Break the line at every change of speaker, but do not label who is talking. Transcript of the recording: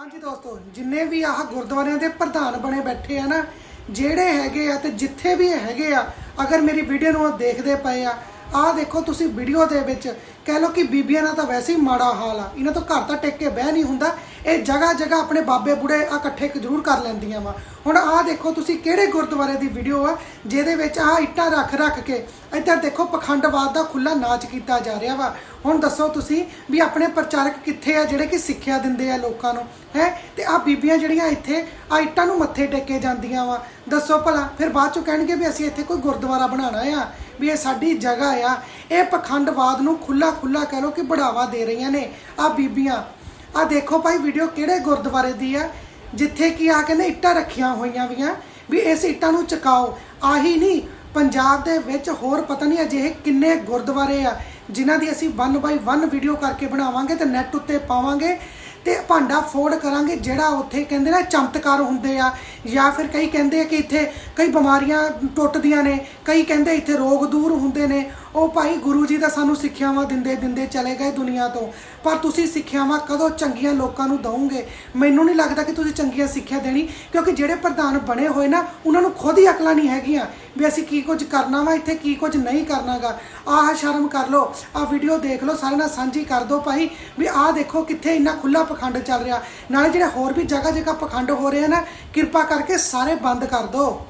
ਹਾਂਜੀ ਦੋਸਤੋ, ਜਿੰਨੇ ਵੀ ਆਹ ਗੁਰਦੁਆਰਿਆਂ ਦੇ ਪ੍ਰਧਾਨ ਬਣੇ ਬੈਠੇ ਆ ਨਾ, ਜਿਹੜੇ ਹੈਗੇ ਆ ਤੇ ਜਿੱਥੇ ਵੀ ਹੈਗੇ ਆ, ਅਗਰ ਮੇਰੀ ਵੀਡੀਓ ਨੂੰ ਦੇਖਦੇ ਪਏ ਆ ਆਹ ਦੇਖੋ ਤੁਸੀਂ ਵੀਡੀਓ ਦੇ ਵਿੱਚ, ਕਹਿ ਲਓ ਕਿ ਬੀਬੀਆਂ ਨਾਲ ਤਾਂ ਵੈਸੇ ਹੀ ਮਾੜਾ ਹਾਲ ਆ। ਇਹਨਾਂ ਤੋਂ ਘਰ ਤਾਂ ਟਿਕ ਕੇ ਬਹਿ ਨਹੀਂ ਹੁੰਦਾ। ਇਹ ਜਗ੍ਹਾ ਜਗ੍ਹਾ ਆਪਣੇ ਬਾਬੇ ਬੁੜੇ ਆ ਇਕੱਠੇ ਜ਼ਰੂਰ ਕਰ ਲੈਂਦੀਆਂ ਵਾ। ਹੁਣ ਆਹ ਦੇਖੋ ਤੁਸੀਂ ਕਿਹੜੇ ਗੁਰਦੁਆਰੇ ਦੀ ਵੀਡੀਓ ਆ, ਜਿਹਦੇ ਵਿੱਚ ਆਹ ਇੱਟਾਂ ਰੱਖ ਰੱਖ ਕੇ ਇੱਧਰ ਦੇਖੋ ਪਖੰਡਵਾਦ ਦਾ ਖੁੱਲਾ ਨਾਚ ਕੀਤਾ ਜਾ ਰਿਹਾ ਵਾ। ਹੁਣ ਦੱਸੋ ਤੁਸੀਂ ਵੀ ਆਪਣੇ ਪ੍ਰਚਾਰਕ ਕਿੱਥੇ ਆ, ਜਿਹੜੇ ਕਿ ਸਿੱਖਿਆ ਦਿੰਦੇ ਆ ਲੋਕਾਂ ਨੂੰ, ਹੈ? ਤੇ ਆ ਬੀਬੀਆਂ ਜਿਹੜੀਆਂ ਇੱਥੇ ਆ ਇੱਟਾਂ ਨੂੰ ਮੱਥੇ ਟੇਕੇ ਜਾਂਦੀਆਂ ਵਾ। ਦੱਸੋ ਭਲਾ, ਫਿਰ ਬਾਅਦ ਚੋਂ ਕਹਿਣਗੇ ਵੀ ਅਸੀਂ ਇੱਥੇ ਕੋਈ ਗੁਰਦੁਆਰਾ ਬਣਾਉਣਾ ਆ। ਵੀ ਇਹ ਸਾਡੀ ਜਗ੍ਹਾ ਆ। ਇਹ ਪਖੰਡਵਾਦ ਨੂੰ ਖੁੱਲਾ ਖੁੱਲਾ ਕਹਿ ਲਓ ਕਿ ਬੜਾਵਾ ਦੇ ਰਹੀਆਂ ਨੇ। ਆ ਬੀਬੀਆਂ ਆ ਦੇਖੋ ਭਾਈ ਵੀਡੀਓ ਕਿਹੜੇ ਗੁਰਦੁਆਰੇ ਦੀ ਆ, ਜਿੱਥੇ ਕਿ ਆ ਕਹਿੰਦੇ ਇੱਟਾਂ ਰੱਖੀਆਂ ਹੋਈਆਂ ਵੀਆਂ, ਵੀ ਇਸ ਇੱਟਾਂ ਨੂੰ ਚਕਾਓ। ਆਹੀ ਨਹੀਂ, ਪੰਜਾਬ ਦੇ ਵਿੱਚ ਹੋਰ ਪਤਾ ਨਹੀਂ ਅਜਿਹੇ ਕਿੰਨੇ ਗੁਰਦੁਆਰੇ ਆ, ਜਿਨ੍ਹਾਂ ਦੀ ਅਸੀਂ 1 ਬਾਈ 1 ਵੀਡੀਓ ਕਰਕੇ ਬਣਾਵਾਂਗੇ ਤੇ ਨੈਟ ਉੱਤੇ ਪਾਵਾਂਗੇ। ਤੇ ਭਾਂਡਾ ਫੋੜ ਕਰਾਂਗੇ, ਜਿਹੜਾ ਉੱਥੇ ਕਹਿੰਦੇ ਨੇ ਚਮਤਕਾਰ ਹੁੰਦੇ ਆ, ਜਾਂ ਫਿਰ ਕਈ ਕਹਿੰਦੇ ਆ ਕਿ ਇੱਥੇ ਕਈ ਬਿਮਾਰੀਆਂ ਟੁੱਟਦੀਆਂ ਨੇ, ਕਈ ਕਹਿੰਦੇ ਇੱਥੇ ਰੋਗ ਦੂਰ ਹੁੰਦੇ ਨੇ। ਉਹ ਭਾਈ ਗੁਰੂ ਜੀ ਦਾ ਸਾਨੂੰ ਸਿੱਖਿਆਵਾਂ ਦਿੰਦੇ ਦਿੰਦੇ ਚਲੇ ਗਏ ਦੁਨੀਆ ਤੋਂ। ਪਰ ਤੁਸੀਂ ਸਿੱਖਿਆਵਾਂ ਕਦੋਂ ਚੰਗੀਆਂ ਲੋਕਾਂ ਨੂੰ ਦਵੋਗੇ? ਮੈਨੂੰ ਨਹੀਂ ਲੱਗਦਾ ਕਿ ਤੁਸੀਂ ਚੰਗੀਆਂ ਸਿੱਖਿਆ ਦੇਣੀ, ਕਿਉਂਕਿ ਜਿਹੜੇ ਪ੍ਰਧਾਨ ਬਣੇ ਹੋਏ ਨਾ, ਉਹਨਾਂ ਨੂੰ ਖੁਦ ਹੀ ਅਕਲਾਂ ਨਹੀਂ ਹੈਗੀਆਂ। ਵੀ ਅਸੀਂ ਕੀ ਕੁਝ ਕਰਨਾ ਵਾ, ਇੱਥੇ ਕੀ ਕੁਝ ਨਹੀਂ ਕਰਨਾਗਾ। ਆਹ ਸ਼ਰਮ ਕਰ ਲਓ, ਆਹ ਵੀਡੀਓ ਦੇਖ ਲਓ, ਸਾਰੇ ਨਾਲ ਸਾਂਝੀ ਕਰ ਦਿਓ ਭਾਈ, ਵੀ ਆਹ ਦੇਖੋ ਕਿੱਥੇ ਇੰਨਾ ਖੁੱਲਾ ਪਖੰਡ ਚੱਲ ਰਿਹਾ। ਨਾਲੇ ਜਿਹੜੇ ਹੋਰ ਵੀ ਜਗ੍ਹਾ ਜਗ੍ਹਾ ਪਖੰਡ ਹੋ ਰਹੇ ਨੇ, ਕਿਰਪਾ ਕਰਕੇ ਸਾਰੇ ਬੰਦ ਕਰ ਦਿਓ